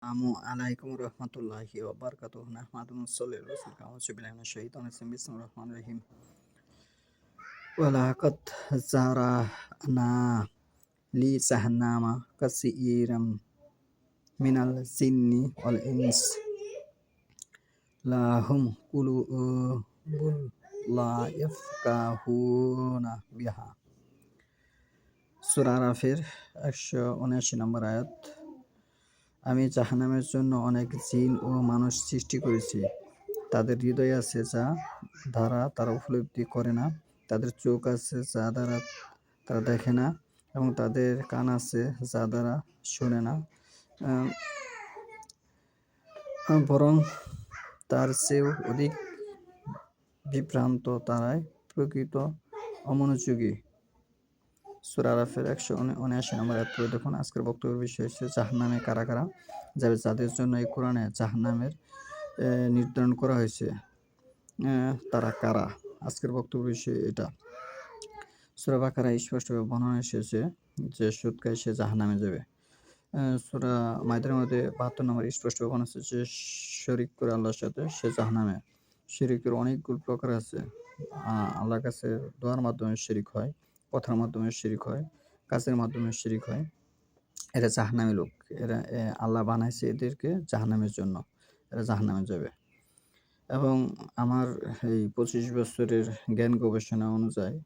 আসসালামু আলাইকুম রহমতুল্লাহি ওবরকাতুহ নাহমাদু নসল্লি আলা রাসূলিকা আউযু বিল্লাহি মিনাশ শাইতানির রাজিম। বিসমিল্লাহির রহমানির রহিম। ওয়ালাকাদ জারানা লি জাহান্নামা কাসীরাম মিনাল জিন্নি ওয়াল ইনস। লাহুম কুলুবুন লা ইয়াফকাহুনা বিহা। সূরা একশো উনআশি নম্বর আয়াত। আমি জাহান্নামের জন্য অনেক জিন ও মানুষ সৃষ্টি করেছি। তাদের হৃদয় আছে যা দ্বারা তারা উপলব্ধি করে না। তাদের চোখ আছে যা দ্বারা তারা দেখে না এবং তাদের কান আছে যা দ্বারা শোনে না। বরং তার চেয়েও অধিক বিভ্রান্ত তারাই প্রকৃত অমনোযোগী। সুরা আরাফের একশো উনআশি নম্বর আয়াত দেখুন, আজকের বক্তব্যের বিষয় হচ্ছে, জাহান্নামে কারা কারা যাবে, যাদের জন্য এই কোরআনে জাহান্নামের নির্ধারণ করা হয়েছে তারা কারা? আজকের বক্তব্য বিষয় এটা। সুরা বাকারা স্পষ্টভাবে বর্ণনা এসেছে যে সুদকায় সে জাহান্নামে যাবে। সুরা মাইদের মধ্যে বাহাত্তর নম্বর স্পষ্টভাবে বর্ণনা আছে যে, শরিক করে আল্লাহর সাথে সে জাহান্নামে। শিরিকের অনেকগুলো প্রকার আছে। আল্লাহর কাছে দোয়ার মাধ্যমে শিরিক হয়। কথার মাধ্যমে শিরিক হয়, কাজের মাধ্যমে শিরিক হয়। এরা জাহান্নামী লোক। এরা আল্লাহ বানাইছে এদেরকে জাহান্নামের জন্য। এরা জাহান্নামে যাবে। এবং আমার এই পঁচিশ বছরের জ্ঞান গবেষণা অনুযায়ী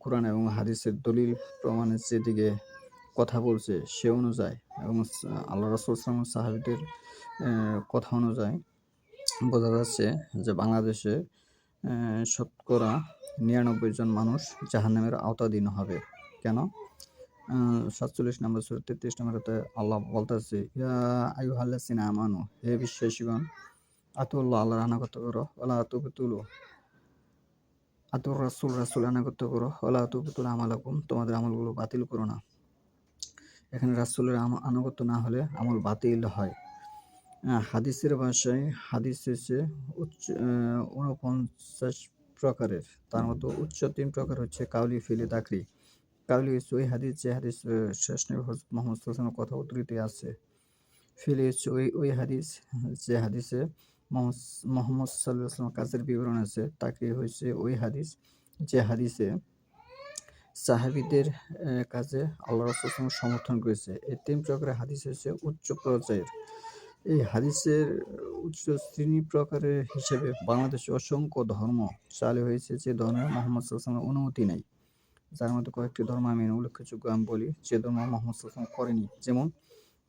কোরআন এবং হাদিসের দলিল প্রমাণের যেদিকে কথা বলছে সে অনুযায়ী এবং আল্লাহ রসুল সাহাবিদের কথা অনুযায়ী বোঝা যাচ্ছে যে বাংলাদেশে শতকরা নিরানব্বই জন মানুষ জাহান্নামের আওতাধীন হবে। কেন? সাতচল্লিশ নম্বর সুর, তেত্রিশ নম্বরতে আল্লাহ বলতেছে, ইয়া আয়ু হাল্লাসিনা আমানু, হে বিশ্বাসীগণ, আতুল্লাহ আল্লাহর আনাগত করো ওলা তুলো আতুর রাসুল রাসুল আনাগত করো ওলা তুল আমালাকুম, তোমাদের আমলগুলো বাতিল করো না। এখানে রাসুলের আনুগত্য না হলে আমল বাতিল হয়। হাদিসের ভাষায় হাদিস হচ্ছে উচ্চ উনপঞ্চাশ প্রকারের। তার মধ্যে উচ্চ তিন প্রকার হচ্ছে কাউলি, ফিলি, দাকরি। কাউলি ওই হাদিস, যে হাদিস শেষ নবী হজরত মোহাম্মদ সাল্লামের কথা উদ্ধৃতি আছে। ফিলি ওই ওই হাদিস, যে হাদিসে মোহাম্মদ সাল্লাহ কাজের বিবরণ আছে, তাকে হয়েছে ওই হাদিস, যে হাদিসে সাহাবিদের কাজে আল্লাহ রসুল সমর্থন করেছে। এই তিন প্রকারের হাদিস হচ্ছে উচ্চ পর্যায়ের। এই হাদিসের উচ্চ শ্রেণি প্রকারের হিসেবে বাংলাদেশে অসংখ্য ধর্ম চালু হয়েছে যে ধর্মে মোহাম্মদ সাল্লামের অনুমতি নেই। যার মধ্যে কয়েকটি ধর্ম আমি উল্লেখযোগ্য আমি বলি, যে ধর্ম মোহাম্মদ সাল্লাম করেনি। যেমন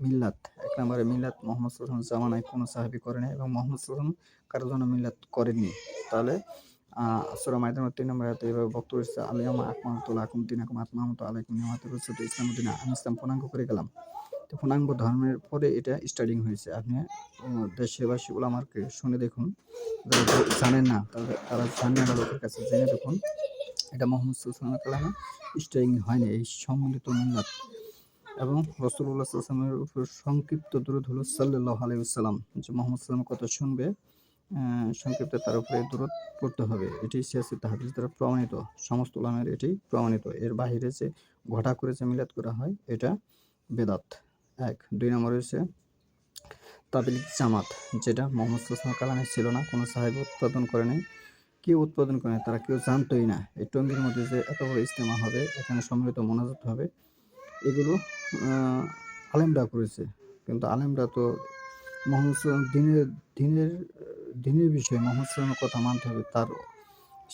মিল্লাত, এক নম্বরে মিল্লাত মোহাম্মদ সাল্লাম জামানায় কোনো সাহাবি করেনি এবং মোহাম্মদ সাল্লাম কারোর জন্য মিল্লাত করেনি তাহলে সুরা মাইদান তিন নম্বর হাতে এভাবে বক্তব্য হচ্ছে আলিয়ামা আকমাতুল আকুম দিন আকুম আত্মামত আলাইকুম নিয়ামাতুল ইসলাম উদ্দিন আমি ইসলাম পূর্ণাঙ্গ করে গেলাম। পূর্ণাঙ্গ ধর্মের পরে এটা স্টার্টিং হয়েছে। আপনি দেশবাসী আমাকে শুনে দেখুন। যারা জানেন না, তারা জানেন না, লোকের কাছে জেনে দেখুন। এটা মোহাম্মদ সুলসালামের কালামে। স্টার্টিং হয়নি, এই সম্মিলিত মিল্লাত এবং রসুল্লাহ সাল্লামের উপর সংক্ষিপ্ত দূরত হলো সাল্লাহ আলাইসাল্লাম যে মোহাম্মদ সাল্লামের কথা শুনবে সংক্ষিপ্ত তার উপরে দূরত পড়তে হবে। এটি সিয়াসি তাহাদিস দ্বারা প্রমাণিত। সমস্ত উলামের এটি প্রমাণিত। এর বাহিরে যে ঘটা করে যে মিলাদ করা হয়, এটা বেদাত। এক, দুই নম্বর রয়েছে তাবিল জামাত, যেটা মোহাম্মদ সুসমান কালামে ছিল না, কোনো সাহেব উৎপাদন করে নাই। কেউ উৎপাদন করে তারা কেউ জানতোই না। এই টঙ্গির মধ্যে যে এত বড় ইস্তেমা হবে, এখানে সম্মিলিত মোনাজাত হবে, এগুলো আলেমরা করেছে। কিন্তু আলেমরা তো মোহাম্মদ দিনের দিনের দিনের বিষয়ে মোহাম্মদ সালামের কথা মানতে হবে, তার,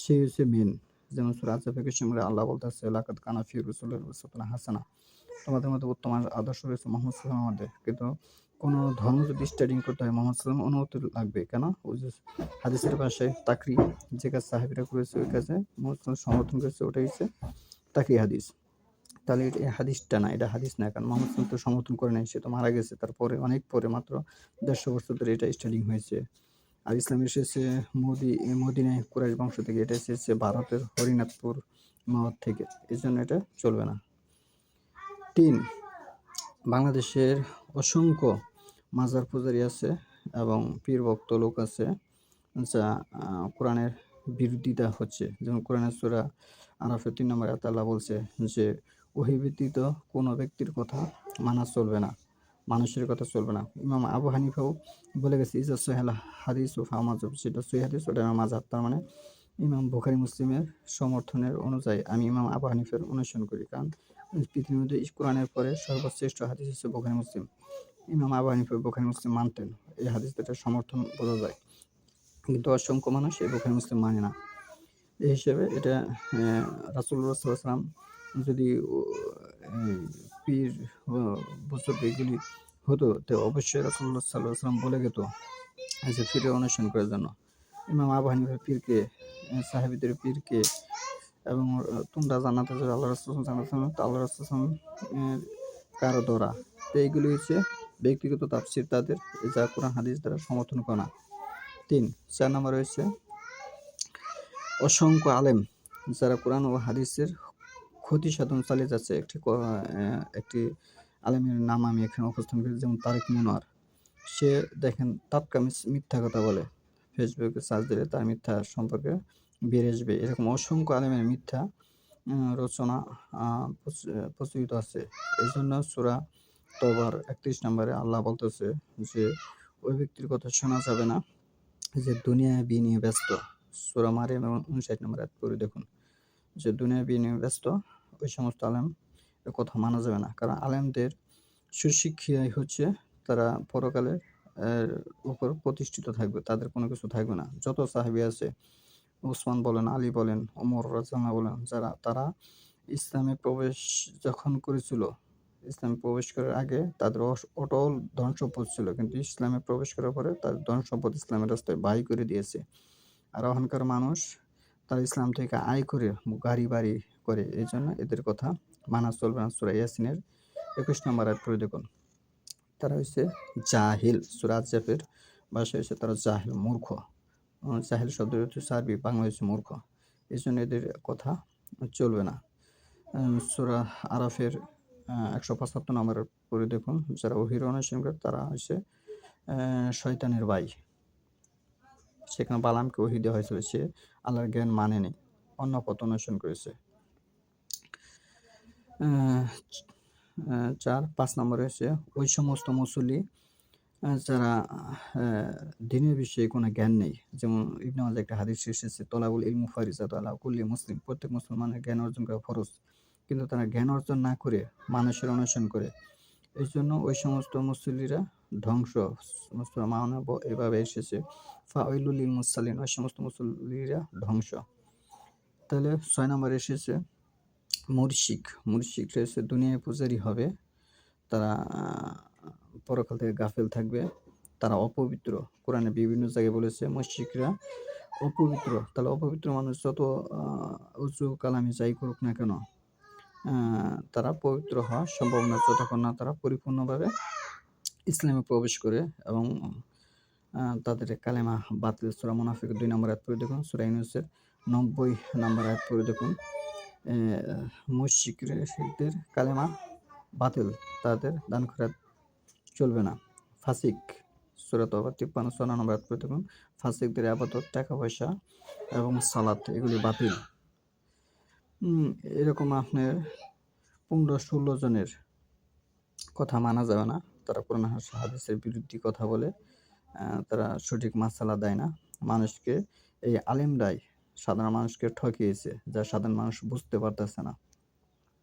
সে হচ্ছে মেন যেমন সুরাজ সঙ্গে আল্লাহ বলতেছে এলাকাত কানাফি রসুল্লাহ হাসানা। তোমাদের মধ্যে উত্তম আদর্শ রয়েছে মোহাম্মদ সাল্লামের মধ্যে। কিন্তু কোনো ধর্ম যদি স্টাডিং করতে হয়, মোহাম্মদ সাল্লাম অনুমতি লাগবে। কেন? ওই যে হাদিসের পাশে তাকরি, যে কাজ সাহেবরা করেছে, ওই কাজে মোহাম্মদ সমর্থন করেছে, ওটাই হচ্ছে তাকরি হাদিস। তাহলে এটা হাদিসটা না, এটা হাদিস না। কারণ মোহাম্মদ সাল্লাম তো সমর্থন করে নাই, সে তো মারা গেছে। তারপরে, অনেক পরে মাত্র দেড়শো বছর ধরে এটা স্টাডিং হয়েছে। আর ইসলাম এসেছে মোদি মদিনায় কুরাইশ বংশ থেকে। এটা এসেছে ভারতের হরিনাথপুর মহৎ থেকে। এই জন্য এটা চলবে না। তিন, বাংলাদেশের অসংখ্য মাজার পূজারি আছে এবং পীর ভক্ত লোক আছে যা কোরআনের বিরোধিতা হচ্ছে। যেমন কোরআনের সুরা আরাফের তিন নম্বর আতাল্লাহ বলছে যে ওহি ব্যতীত কোনো ব্যক্তির কথা মানা চলবে না। মানুষের কথা চলবে না। ইমাম আবু হানিফাও বলে গেছে, ইজা সোহেল হাদিস ও ফামাজব সেটা সই হাদিস, ওটা আমার মাঝাব তার মানে ইমাম বুখারি মুসলিমের সমর্থনের অনুযায়ী আমি ইমাম আবু হানিফের অনুসরণ করি, কারণ পৃথিবীর মধ্যে কোরআনের পরে সর্বশ্রেষ্ঠ হাদিস হচ্ছে বুখারি মুসলিম। ইমাম আবু হানিফা বুখারি মুসলিম মানতেন, এই হাদিস দুটার সমর্থন বোঝা যায়। কিন্তু অসংখ্য মানুষ এই বুখারি মুসলিম মানে না। এই হিসেবে এটা রাসুল্লাহ সাল্লাম যদি পীর বুজুর্গ এগুলি হতো। তো অবশ্যই রাসুল্লাহ সাল্লাহ সাল্লাম বলে গেত, যে পীরে অনুসরণ করার জন্য। ইমাম আবু পীরকে সাহেবদের পীরকে এবং তোমরা জানাতে যে আল্লাহ রাসুল জানাতে আল্লাহ রাসুল কারও ধরা তো এইগুলি হচ্ছে ব্যক্তিগত তাফসির, তাদের যা কোরআন, হাদিস দ্বারা সমর্থন করা। তিন, চার নম্বর রয়েছে অসংখ্য আলেম যারা কোরআন ও হাদিসের ক্ষতি সাধন চালিয়ে যাচ্ছে একটি একটি আলেমের নাম আমি এখানে উপস্থাপন করি, যেমন তারেক মনোয়ার। সে দেখেন তাৎকাল মিথ্যা কথা বলে। ফেসবুকে সার্চ দিলে তার মিথ্যা সম্পর্কে বেড়ে আসবে। এরকম অসংখ্য আলেমের মিথ্যা রচনা প্রচলিত আছে। এই জন্য সুরা তবার একত্রিশ নম্বরে আল্লাহ বলতেছে যে, ওই ব্যক্তির কথা শোনা যাবে না, যে দুনিয়া বি নিয়ে ব্যস্ত। সুরা মারিয়াম এবং উনষাট নম্বর করে দেখুন। যে দুনিয়া বি নিয়ে ব্যস্ত ওই সমস্ত আলেম কথা মানা যাবে না। কারণ আলেমদের সুশিক্ষাই হচ্ছে তারা পরকালে উপর প্রতিষ্ঠিত থাকবে, তাদের কোনো কিছু থাকবে না। যত সাহেবি আছে ওসমান বলেন, আলী বলেন, ওমর রাজানা বলেন, যারা, তারা ইসলামে প্রবেশ যখন করেছিল, ইসলামে প্রবেশ করার আগে তাদের অটল ধন সম্পদ ছিল। কিন্তু ইসলামে প্রবেশ করার পরে তার ধন সম্পদ ইসলামের রাস্তায় বাই করে দিয়েছে। আর ওখানকার মানুষ তারা ইসলাম থেকে আয় করে গাড়ি বাড়ি করে, এই জন্য এদের কথা মানা চলবে না। সুরা ইয়াসিনের একুশ নম্বর আয় পড়ে দেখুন। তারা হচ্ছে জাহিল সুরাজ জাফের ভাষা হচ্ছে তারা জাহিল মূর্খ। জাহিল শব্দ হচ্ছে সার্বি বাংলা হচ্ছে মূর্খ। এই জন্য এদের কথা চলবে না। সুরা আরাফের একশো পঁচাত্তর নম্বর পরে দেখুন। যারা অহির অনুসরণ করে তারা হচ্ছে শয়তানের ভাই। সেখানে বালামকে ওহি দেওয়া হয়েছিল, সে আল্লাহর জ্ঞান মানেনি অন্য পথ অনুসরণ করেছে। চার, পাঁচ নম্বরে হচ্ছে ওই সমস্ত মুসল্লি যারা দিনের বিষয়ে কোনো জ্ঞান নেই। যেমন ইবনে একটা হাদিস এসেছে, তলাবুল ইলমু ফারিজাত আলা কুল্লি মুসলিম। প্রত্যেক মুসলমানের জ্ঞান অর্জন করা ফরজ। কিন্তু তারা জ্ঞান অর্জন না করে, মানুষের অনুসরণ করে। এই জন্য ওই সমস্ত মুসল্লিরা ধ্বংস। মানব এভাবে এসেছে ফাইলুল ইল মুসালিন ওই সমস্ত মুসল্লিরা ধ্বংস। তাহলে ছয় নম্বর এসেছে মুর্শিক মুর্শিক রয়েছে দুনিয়ায় পূজারি হবে, তারা পরকাল থেকে গাফেল থাকবে, তারা অপবিত্র। কোরআনে বিভিন্ন জায়গায় বলেছে মুর্শিকরা অপবিত্র। তাহলে অপবিত্র মানুষ যত উঁচু কালামি যাই করুক না কেন তারা পবিত্র হওয়ার সম্ভাবনা যতক্ষণ না তারা পরিপূর্ণভাবে ইসলামে প্রবেশ করে এবং তাদের কালেমা বাতিল, সুরা মুনাফিক দুই নম্বর আয়াত পড়ে দেখুন, সুরা ইউনুসের নব্বই নম্বর আয়াত পড়ে দেখুন। মুশিকদের কালেমা বাতিল, তাদের দান করা চলবে না। ফাসিক, সুরাত তিপ্পান্ন ছয় নম্বর ফাসিকদের আপাতত টাকা পয়সা এবং সালাত, এগুলি বাতিল। এরকম আপনার পনেরো, ষোলো জনের কথা মানা যাবে না। তারা কোরআন হাদিসের বিরুদ্ধে কথা বলে তারা সঠিক মাসালা দেয় না। মানুষকে এই আলিমরাই সাধারণ মানুষকে ঠকিয়েছে যা সাধারণ মানুষ বুঝতে পারতেছে না।